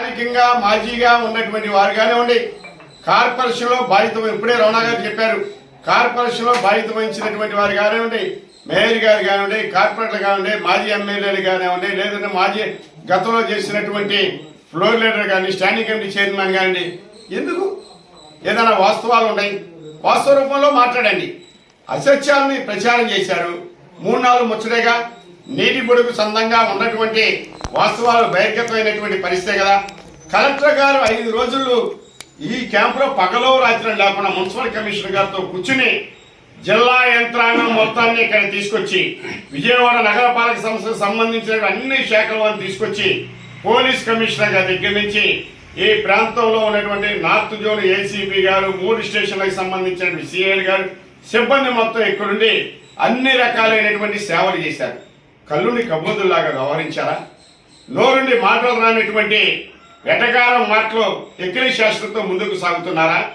స్థానికంగా మాజీగా ఉన్నటువంటి వారు కానివ్వండి కార్పొరేషన్లో బాధితం ఇప్పుడే రమణ గారు చెప్పారు. కార్పొరేషన్లో బాధ్యత వహించినటువంటి వారు కానివ్వండి మేయర్ గారు కానివ్వండి కార్పొరేటర్లు కానివ్వండి మాజీ ఎమ్మెల్యేలు కానివ్వండి లేదంటే మాజీ గతంలో చేసినటువంటి ఫ్లోర్ లీడర్ కానీ స్టాండింగ్ కమిటీ చైర్మన్ కానివ్వండి ఎందుకు? ఏదైనా వాస్తవాలు ఉన్నాయి? వాస్తవ రూపంలో మాట్లాడండి. అసత్యాలని ప్రచారం చేశారు. మూడు నాలుగు ముచ్చటేగా నీటి బొడుగు సందంగా ఉన్నటువంటి వాస్తవాలు బహిర్గతమైనటువంటి పరిస్థితే కదా. కలెక్టర్ గారు ఐదు రోజులు ఈ క్యాంపులో పగలో రాత్రి లేకుండా మున్సిపల్ కమిషనర్ గారితో కూర్చుని జిల్లా యంత్రాంగం మొత్తాన్ని ఇక్కడ తీసుకొచ్చి విజయవాడ నగరపాలక సంస్థకు సంబంధించిన అన్ని శాఖల తీసుకొచ్చి పోలీస్ కమిషనర్ గారి దగ్గర నుంచి ఈ ప్రాంతంలో ఉన్నటువంటి నార్త్ జోన్ ఏసీపీ గారు మూడు స్టేషన్లకు సంబంధించిన సిఐలు గారు సిబ్బంది మొత్తం ఇక్కడుండి అన్ని రకాలైనటువంటి సేవలు చేశారు. కల్లుని కబోదుల్లాగా వ్యవహరించారా? నోరుండి మాటలు రానటువంటి వెటకారం మాటలు ఎక్కిలి శాస్త్రంతో ముందుకు సాగుతున్నారా?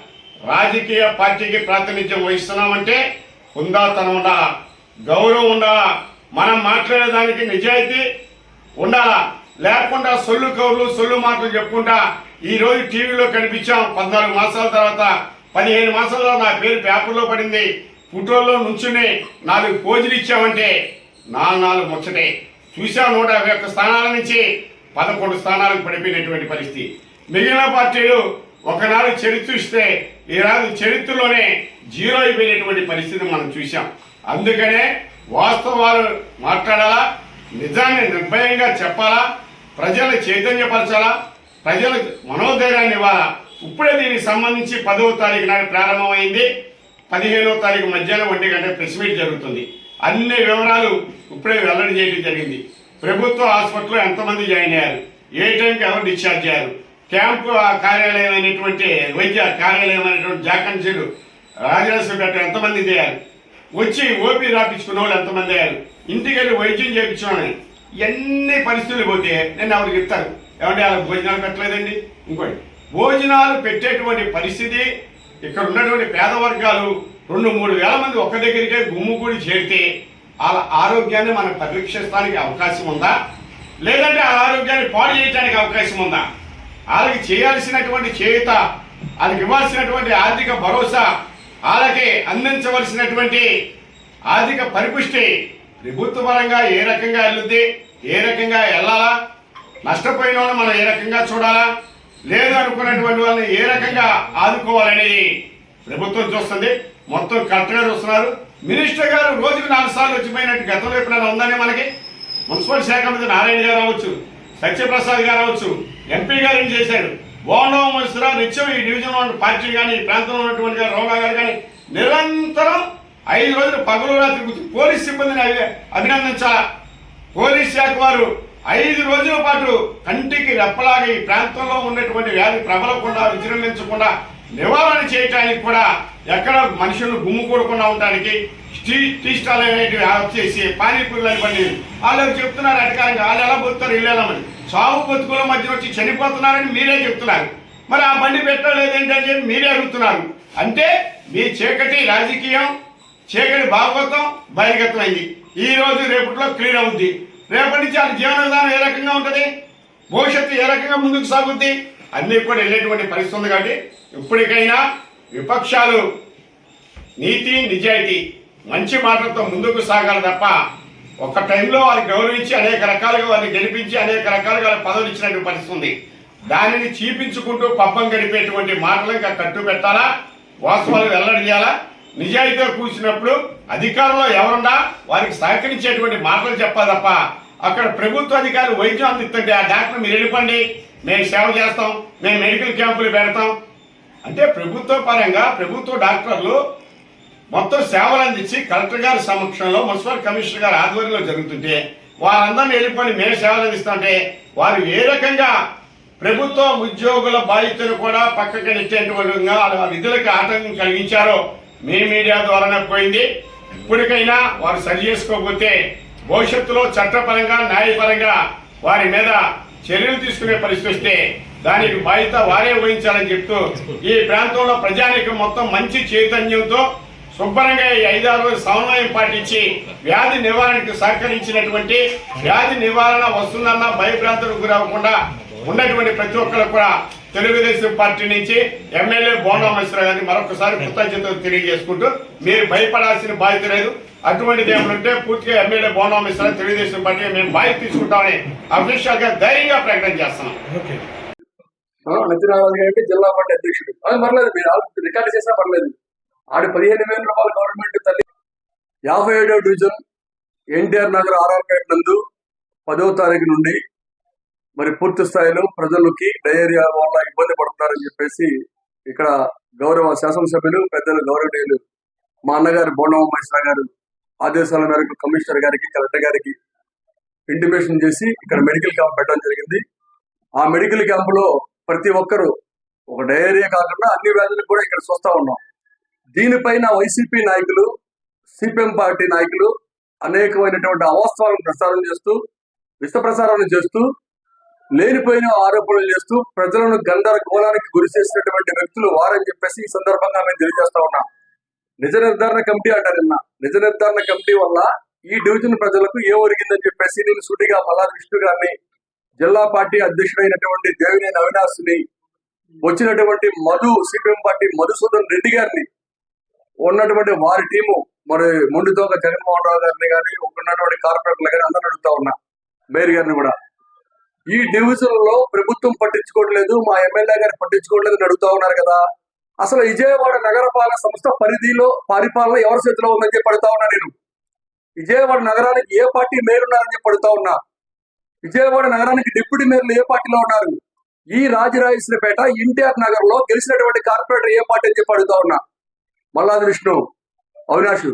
రాజకీయ పార్టీకి ప్రాతినిధ్యం వహిస్తున్నామంటే హుందాతనం ఉండాలా గౌరవం ఉండాలా? మనం మాట్లాడేదానికి నిజాయితీ ఉండాలా? లేకుండా సొల్లు కౌర్లు సొల్లు మాటలు చెప్పుకుంటా ఈ రోజు టీవీలో కనిపించాం. పద్నాలుగు మాసాల తర్వాత పదిహేను మాసాల్లో నా పేరు పేపర్లో పడింది. ఫోటోల్లో నుంచుని నాలుగు పోజులు ఇచ్చామంటే నాలుగు ముచ్చటే. చూసా నూట యాభై ఒక్క స్థానాల నుంచి పదకొండు స్థానాలకు పడిపోయినటువంటి పరిస్థితి. మిగిలిన పార్టీలు ఒకనాడు చరిత్ర ఇస్తే ఈనాడు చరిత్రలోనే జీరో అయిపోయినటువంటి పరిస్థితి మనం చూసాం అందుకనే వాస్తవాలు మాట్లాడాలా? నిజాన్ని నిర్భయంగా చెప్పాలా? ప్రజలను చైతన్యపరచాలా? ప్రజలకు మనోధైర్యాన్ని ఇవ్వాలా? ఇప్పుడే దీనికి సంబంధించి పదవ తారీఖు నాడు ప్రారంభమైంది. పదిహేనవ తారీఖు మధ్యాహ్నం ఒంటి గంట ప్రెస్ మీట్ జరుగుతుంది. అన్ని వివరాలు ఇప్పుడే వెల్లడి చేయడం జరిగింది. ప్రభుత్వ హాస్పిటల్లో ఎంతమంది జాయిన్ అయ్యారు? ఏ టైంకి ఎవరు డిశ్చార్జ్ అయ్యారు? క్యాంపు ఆ కార్యాలయం అయినటువంటి వైద్య కార్యాలయం అయినటువంటి జాకన్సీలు రాజరాజపేట ఎంతమంది అయ్యారు? వచ్చి ఓపీ రాపించుకున్న వాళ్ళు ఎంతమంది అయ్యారు? ఇంటికి వెళ్ళి వైద్యం చేయించుకోవాలి ఇవన్నీ పరిస్థితులు పోతే నేను ఎవరికి చెప్తాను? ఏమంటే వాళ్ళకి భోజనాలు పెట్టలేదండి? ఇంకోటి భోజనాలు పెట్టేటువంటి పరిస్థితి ఇక్కడ ఉన్నటువంటి పేద వర్గాలు రెండు మూడు వేల మంది ఒక్క దగ్గరికే గుమ్ముకూడి చేరితే వాళ్ళ ఆరోగ్యాన్ని మనం పరీక్షిస్తానికి అవకాశం ఉందా? లేదంటే ఆ ఆరోగ్యాన్ని పాడు చేయడానికి అవకాశం ఉందా? వాళ్ళకి చేయాల్సినటువంటి చేయుత వాళ్ళకి ఇవ్వాల్సినటువంటి ఆర్థిక భరోసా వాళ్ళకి అందించవలసినటువంటి ఆర్థిక పరిపుష్టి ప్రభుత్వ పరంగా ఏ రకంగా వెళ్ళుద్ది? ఏ రకంగా వెళ్ళాలా? నష్టపోయిన వాళ్ళని మనం ఏ రకంగా చూడాలా? లేదు అనుకున్నటువంటి వాళ్ళని ఏ రకంగా ఆదుకోవాలనేది ప్రభుత్వం చూస్తుంది. మొత్తం కలెక్టర్ గారు వస్తున్నారు. మినిస్టర్ గారు రోజుకు నాలుగు సార్లు వచ్చిపోయినట్టు గతంలో ఎప్పుడైనా ఉందని మనకి? మున్సిపల్ శాఖ మంత్రి నారాయణ గారు అవ్వచ్చు సత్యప్రసాద్ గారు అవ్వచ్చు ఎంపీ గారు ఏం చేశారు? ఓండవ మత్స్యరావు నిత్యం ఈ డివిజన్లో ఉన్న పార్టీ కానీ ఈ ప్రాంతంలో ఉన్నటువంటి రోగా గారు కానీ నిరంతరం ఐదు రోజులు పగలు రాత్రి పోలీస్ సిబ్బందిని అభి- పోలీస్ శాఖ వారు ఐదు రోజుల పాటు కంటికి రెప్పలాగా ఈ ప్రాంతంలో ఉన్నటువంటి వ్యాధి ప్రబలకుండా విజృంభించకుండా నివారణ చేయటానికి కూడా ఎక్కడ మనుషులు గుమ్ముకూడకుండా ఉండడానికి టీ టీ స్టాల్ అనేటివి వచ్చేసి చేసి పానీపూరులు అని వాళ్ళు చెప్తున్నారు అధికారంగా వాళ్ళు ఎలా పోతారు ఇల్లు ఎలా మరి సాగు బతుకుల మధ్య వచ్చి చనిపోతున్నారని మీరే చెప్తున్నారు. మరి ఆ బండి పెట్టలేదేంటని చెప్పి మీరే అడుగుతున్నారు. అంటే మీ చీకటి రాజకీయం చీకటి భాగవతం బహిర్గతమైంది. ఈ రోజు రేపట్లో క్లియర్ అవుద్ది. రేపటి నుంచి వాళ్ళ జీవన విధానం ఏ రకంగా ఉంటుంది? భవిష్యత్తు ఏ రకంగా ముందుకు సాగుద్ది? అన్నీ కూడా వెళ్ళేటువంటి పరిస్థితి ఉంది కాబట్టి ఇప్పటికైనా విపక్షాలు నీతి నిజాయితీ మంచి మాటలతో ముందుకు సాగాలి తప్ప ఒక టైంలో వారిని గౌరవించి అనేక రకాలుగా వారిని గెలిపించి అనేక రకాలుగా వాళ్ళ పదవులు ఇచ్చినటువంటి పరిస్థితి ఉంది దానిని చీపించుకుంటూ పబ్బం గడిపేటువంటి మాటలు ఇంకా కట్టు పెట్టాలా వాస్తవాలు వెల్లడి చేయాలా నిజాయితీగా కూర్చున్నప్పుడు అధికారంలో ఎవరున్నా వారికి సహకరించేటువంటి మాటలు చెప్పాలి తప్ప అక్కడ ప్రభుత్వ అధికారులు వైద్యం అందిస్తుంటే ఆ డాక్టర్ మీరు వెళ్ళిపోండి మేము సేవ చేస్తాం మేము మెడికల్ క్యాంపులు పెడతాం అంటే ప్రభుత్వ పరంగా ప్రభుత్వ డాక్టర్లు మొత్తం సేవలు అందించి కలెక్టర్ గారి సమక్షంలో మున్సిపల్ కమిషనర్ గారి ఆధ్వర్యంలో జరుగుతుంటే వారందరినీ వెళ్ళిపోయి మేము సేవలు అందిస్తుంటే వారు ఏ రకంగా ప్రభుత్వ ఉద్యోగుల బాధ్యతను కూడా పక్కకి నెట్టేటువంటి వాళ్ళ విధులకు ఆటంకం కలిగించారో మీ మీడియా ద్వారానే పోయింది. ఇప్పటికైనా వారు సరి చేసుకోకపోతే భవిష్యత్తులో చట్టపరంగా న్యాయపరంగా వారి మీద చర్యలు తీసుకునే పరిస్థితి వస్తే దానికి బాధ్యత వారే వహించాలని చెప్తూ ఈ ప్రాంతంలో ప్రజానికి మొత్తం మంచి చైతన్యంతో శుభ్రంగా ఈ ఐదారు రోజులు సమన్వయం పాటించి వ్యాధి నివారణకు సహకరించినటువంటి వ్యాధి నివారణ వస్తుందన్న భయభ్రాంతులకు గురవ్వకుండా ఉన్నటువంటి ప్రతి ఒక్కరు కూడా తెలుగుదేశం పార్టీ నుంచి ఎమ్మెల్యే బోండా మిశ్రా గారిని మరొకసారి కృతజ్ఞతలు తెలియజేసుకుంటూ మీరు భయపడాల్సిన బాధ్యత లేదు. అటువంటిది ఏమంటే పూర్తిగా ఎమ్మెల్యే బోండా మిశ్రా తెలుగుదేశం పార్టీ మేము బాధ్యత తీసుకుంటామని అఫీషియల్గా ధైర్యంగా ప్రకటన చేస్తున్నాం. ఓకే గారికి జిల్లా పార్టీ అధ్యక్షుడు. అది పర్లేదు మీరు రికార్డు చేసినా పర్లేదు. ఆడి పదిహేను వేల రూపాయల గవర్నమెంట్ తల్లి యాభై ఏడో డివిజన్ ఎన్టీఆర్ నగర్ ఆర్ఆర్పేట నందు పదో తారీఖు నుండి మరి పూర్తి స్థాయిలో ప్రజలకి డయేరియా వల్ల ఇబ్బంది పడుతున్నారని చెప్పేసి ఇక్కడ గౌరవ శాసనసభ్యులు పెద్దలు గౌరవనీయులు మా అన్నగారు బోండమ్మ మహేశ్వర గారు ఆదేశాల మేరకు కమిషనర్ గారికి కలెక్టర్ గారికి ఇంటిమేషన్ చేసి ఇక్కడ మెడికల్ క్యాంప్ పెట్టడం జరిగింది. ఆ మెడికల్ క్యాంప్లో ప్రతి ఒక్కరూ ఒక డయేరియా కాకుండా అన్ని వ్యాధులకు కూడా ఇక్కడ చూస్తా ఉన్నాం. దీనిపైన వైసీపీ నాయకులు సిపిఎం పార్టీ నాయకులు అనేకమైనటువంటి అవాస్తవాలను ప్రసారం చేస్తూ విషప్రసారాలు చేస్తూ లేనిపోయిన ఆరోపణలు చేస్తూ ప్రజలను గందరగోళానికి గురి చేసినటువంటి వ్యక్తులు వారని చెప్పేసి ఈ సందర్భంగా మేము తెలియజేస్తా ఉన్నాం. నిజ నిర్ధారణ కమిటీ అంటారు నిన్న. నిజ నిర్ధారణ కమిటీ వల్ల ఈ డివిజన్ ప్రజలకు ఏ ఒరిగిందని చెప్పేసి నేను సుడిగా మల్లాది విష్ణు గారిని జిల్లా పార్టీ అధ్యక్షుడైనటువంటి దేవినేని అవినాష్ని వచ్చినటువంటి మధు సిపిఎం పార్టీ మధుసూదన్ రెడ్డి గారిని ఉన్నటువంటి వారి టీము మరి ముందుతోక జగన్మోహన్ రావు గారిని కానీ ఉన్నటువంటి కార్పొరేటర్లు కానీ అందరూ అడుగుతా ఉన్నా మేయర్ గారిని కూడా. ఈ డివిజన్లో ప్రభుత్వం పట్టించుకోవట్లేదు మా ఎమ్మెల్యే గారు పట్టించుకోవట్లేదు అని అడుగుతా ఉన్నారు కదా. అసలు విజయవాడ నగరపాలక సంస్థ పరిధిలో పరిపాలన ఎవరి చేతిలో ఉందని చెప్పి అడుగుతా ఉన్నా నేను. విజయవాడ నగరానికి ఏ పార్టీ మేయర్ ఉన్నారని చెప్పి అడుగుతా ఉన్నా. విజయవాడ నగరానికి డిప్యూటీ మేయర్లు ఏ పార్టీలో ఉన్నారు? ఈ రాజరాజేశ్వరిపేట ఎన్టీఆర్ నగర్లో గెలిచినటువంటి కార్పొరేటర్ ఏ పార్టీ అని చెప్పి అడుగుతా ఉన్నా. మల్లాది విష్ణు అవినాష్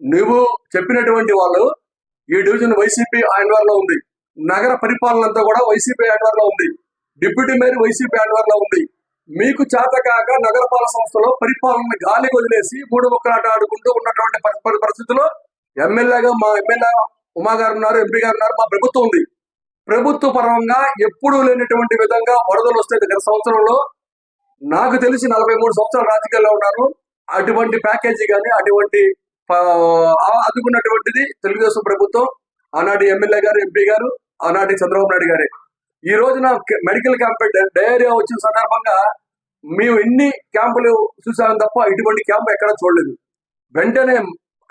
నువ్వు చెప్పినటువంటి వాళ్ళు ఈ డివిజన్ వైసీపీ లో ఉంది. నగర పరిపాలన అంతా కూడా వైసీపీ లో ఉంది. డిప్యూటీ మేయర్ వైసీపీ లో ఉంది. మీకు చేతకాక నగరపాలక సంస్థలో పరిపాలన గాలి వదిలేసి మూడు ముక్కలాట ఆడుకుంటూ ఉన్నటువంటి పరిస్థితుల్లో ఎమ్మెల్యేగా మా ఎమ్మెల్యే ఉమా గారు ఉన్నారు ఎంపీ గారు ఉన్నారు మా ప్రభుత్వం ఉంది. ప్రభుత్వ పరంగా ఎప్పుడూ లేనటువంటి విధంగా వరదలు వస్తాయి గత సంవత్సరంలో. నాకు తెలిసి నలభై మూడు సంవత్సరాలు రాజకీయాల్లో ఉన్నాను. అటువంటి ప్యాకేజీ కానీ అటువంటి అందుకున్నటువంటిది తెలుగుదేశం ప్రభుత్వం. ఆనాటి ఎమ్మెల్యే గారు ఎంపీ గారు ఆనాటి చంద్రబాబు నాయుడు గారే. ఈ రోజున మెడికల్ క్యాంప్ డయేరియా వచ్చిన సందర్భంగా మేము ఎన్ని క్యాంపులు చూసాం తప్ప ఇటువంటి క్యాంప్ ఎక్కడ చూడలేదు. వెంటనే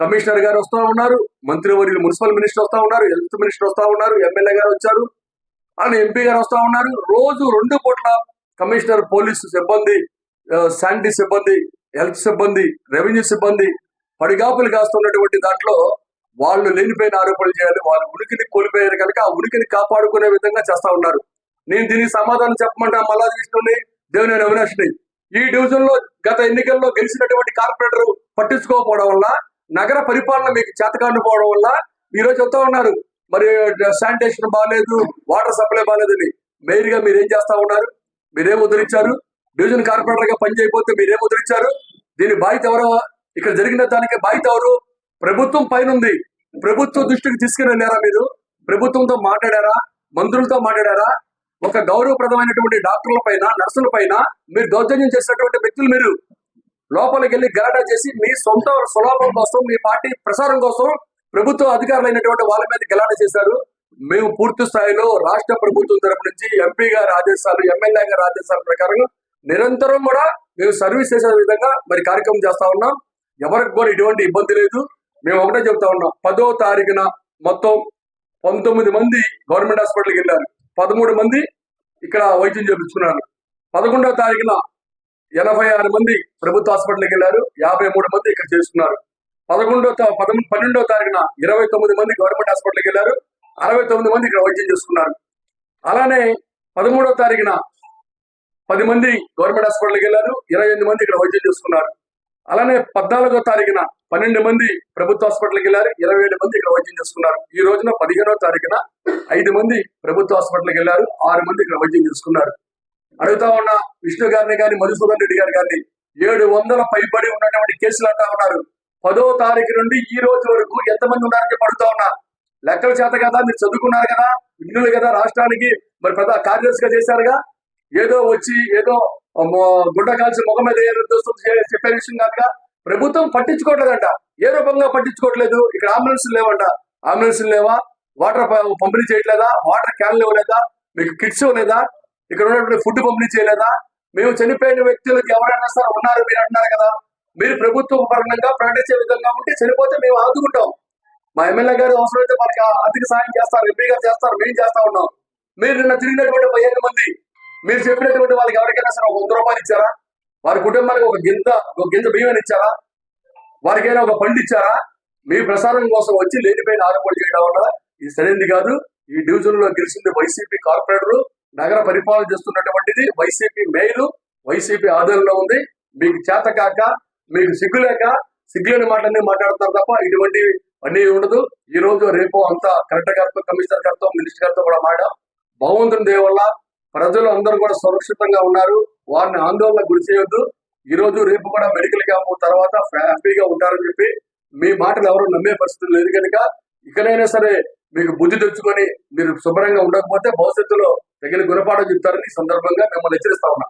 కమిషనర్ గారు వస్తా ఉన్నారు మంత్రివర్యులు మున్సిపల్ మినిస్టర్ వస్తా ఉన్నారు హెల్త్ మినిస్టర్ వస్తా ఉన్నారు ఎమ్మెల్యే గారు వచ్చారు అని ఎంపీ గారు వస్తా ఉన్నారు. రోజు రెండు పూట్ల కమిషనర్ పోలీసు సిబ్బంది ఆ, శానిటరీ సిబ్బంది హెల్త్ సిబ్బంది రెవెన్యూ సిబ్బంది పడిగాపులు కాస్తున్నటువంటి దాంట్లో వాళ్ళు లేనిపోయిన ఆరోపణలు చేయాలి వాళ్ళ ఉనికిని కోల్పోయారు కనుక ఆ ఉనికిని కాపాడుకునే విధంగా చేస్తా ఉన్నారు. నేను దీనికి సమాధానం చెప్పమంటా మల్లాది విష్ణుని దేవుని అవినాష్ని. ఈ డివిజన్లో గత ఎన్నికల్లో గెలిచినటువంటి కార్పొరేటర్ పట్టించుకోకపోవడం వల్ల నగర పరిపాలన మీకు చేతకాండిపోవడం వల్ల మీరు చెప్తా ఉన్నారు. మరి శానిటేషన్ బాగాలేదు వాటర్ సప్లై బాగాలేదని మెయిన్గా మీరు ఏం చేస్తా ఉన్నారు? మీరేం ఉద్ధరించారు డివిజన్ కార్పొరేటర్గా పని చేయకపోతే మీరేం ఉద్ధరించారు దీని బాధ్యత ఎవరో? ఇక్కడ జరిగిన దానికి బాధ్యత ఎవరు? ప్రభుత్వం పైన ఉంది ప్రభుత్వ దృష్టికి తీసుకెళ్ళారా మీరు? ప్రభుత్వంతో మాట్లాడారా? మంత్రులతో మాట్లాడారా? ఒక గౌరవప్రదమైనటువంటి డాక్టర్ల పైన నర్సుల పైన మీరు దౌర్జన్యం చేసినటువంటి వ్యక్తులు మీరు. లోపలికి వెళ్ళి గలాటా చేసి మీ సొంత స్వలాభం కోసం మీ పార్టీ ప్రసారం కోసం ప్రభుత్వ అధికారులైనటువంటి వాళ్ళ మీద గలాట చేశారు. మేము పూర్తి స్థాయిలో రాష్ట్ర ప్రభుత్వం తరపు నుంచి ఎంపీ గారి ఆదేశాలు ఎమ్మెల్యే గారి ఆదేశాల ప్రకారం నిరంతరం కూడా మేము సర్వీస్ చేసే విధంగా మరి కార్యక్రమం చేస్తా ఉన్నాం. ఎవరికి కూడా ఎటువంటి ఇబ్బంది లేదు. మేము ఒకటే చెప్తా ఉన్నాం. పదో తారీఖున మొత్తం పంతొమ్మిది మంది గవర్నమెంట్ హాస్పిటల్కి వెళ్ళారు. పదమూడు మంది ఇక్కడ వైద్యం చేపించుకున్నారు. పదకొండవ తారీఖున ఎనభై ఆరు మంది ప్రభుత్వ హాస్పిటల్కి వెళ్ళారు యాభై మూడు మంది ఇక్కడ చేసుకున్నారు పదకొండో తా- పదమూడు తారీఖున ఇరవై తొమ్మిది మంది గవర్నమెంట్ హాస్పిటల్కి వెళ్ళారు అరవై తొమ్మిది మంది ఇక్కడ వైద్యం చేసుకున్నారు. అలానే పదమూడవ తారీఖున పది మంది గవర్నమెంట్ హాస్పిటల్కి వెళ్ళారు ఇరవై ఎనిమిది మంది ఇక్కడ వైద్యం చేసుకున్నారు. అలానే పద్నాలుగో తారీఖున పన్నెండు మంది ప్రభుత్వ హాస్పిటల్కి వెళ్ళారు ఇరవై ఏడు మంది ఇక్కడ వైద్యం చేసుకున్నారు. ఈ రోజున పదిహేనో తారీఖున ఐదు మంది ప్రభుత్వ హాస్పిటల్కి వెళ్ళారు ఆరు మంది ఇక్కడ వైద్యం చేసుకున్నారు. అడుగుతా ఉన్నా విష్ణు గారిని కానీ మధుసూదన్ రెడ్డి గారి కానీ ఏడు వందల పైబడి ఉన్నటువంటి కేసులు అంటా ఉన్నారు. పదో తారీఖు నుండి ఈ రోజు వరకు ఎంతమంది ఉన్నారని చెప్పి అడుగుతా ఉన్నా. లెక్కల చేత కదా మీరు చదువుకున్నారు కదా విఘ్నులు కదా రాష్ట్రానికి మరి పెద్ద కార్యదర్శిగా చేశారుగా? ఏదో వచ్చి ఏదో గుడ్డ కాల్చి ముఖం మీద చెప్పే విషయం కాదుగా? ప్రభుత్వం పట్టించుకోవట్లేదంట. ఏ రూపంగా పట్టించుకోవట్లేదు? ఇక్కడ అంబులెన్స్ లేవంట. అంబులెన్స్ లేవా? వాటర్ పంపిణీ చేయట్లేదా? వాటర్ క్యాన్లు ఇవ్వలేదా మీకు కిట్స్ లేదా ఇక్కడ ఉన్నటువంటి ఫుడ్ పంపిణీ చేయలేదా? మేము చనిపోయిన వ్యక్తులకు ఎవరైనా సరే ఉన్నారు మీరు అంటున్నారు కదా. మీరు ప్రభుత్వ పరంగా ప్రకటించే విధంగా ఉంటే చనిపోతే మేము ఆదుకుంటాం. మా ఎమ్మెల్యే గారు అవసరమైతే మనకి ఆర్థిక సాయం చేస్తారు ఎంపీ గారు చేస్తారు మేము చేస్తా ఉన్నాం. మీరు నిన్న తిరిగినటువంటి పదిహేను మంది మీరు చెప్పినటువంటి వాళ్ళకి ఎవరికైనా సరే ఒక వంద రూపాయలు ఇచ్చారా? వారి కుటుంబానికి ఒక గింజ ఒక గింజ బియ్యం ఇచ్చారా? వారికైనా ఒక పండు ఇచ్చారా? మీ ప్రసారం కోసం వచ్చి లేనిపోయిన ఆరోపణలు చేయడం వల్ల ఇది సరైనది కాదు. ఈ డివిజన్లో గెలిచింది వైసీపీ కార్పొరేటర్. నగర పరిపాలన చేస్తున్నటువంటిది వైసీపీ మేయర్ వైసీపీ ఆధ్వర్యంలో ఉంది. మీకు చేత కాక మీకు సిగ్గులేక సిగ్గులేని మాటలన్నీ మాట్లాడతారు తప్ప ఇటువంటి అన్ని ఉండదు. ఈ రోజు రేపు అంతా కలెక్టర్ గారితో కమిషనర్ గారితో మినిస్టర్ గారితో కూడా మాట భగవంతుని దేవ వల్ల ప్రజలు అందరూ కూడా సురక్షితంగా ఉన్నారు. వారిని ఆందోళన గురి చేయొద్దు. ఈ రోజు రేపు కూడా మెడికల్ క్యాంప్ తర్వాత హ్యాపీగా ఉంటారని చెప్పి మీ మాటలు ఎవరు నమ్మే పరిస్థితి లేదు కనుక ఇకనైనా సరే మీకు బుద్ధి తెచ్చుకొని మీరు శుభ్రంగా ఉండకపోతే భవిష్యత్తులో తగిన గుణపాఠం చెప్తారని ఈ సందర్భంగా మిమ్మల్ని హెచ్చరిస్తా ఉన్నా.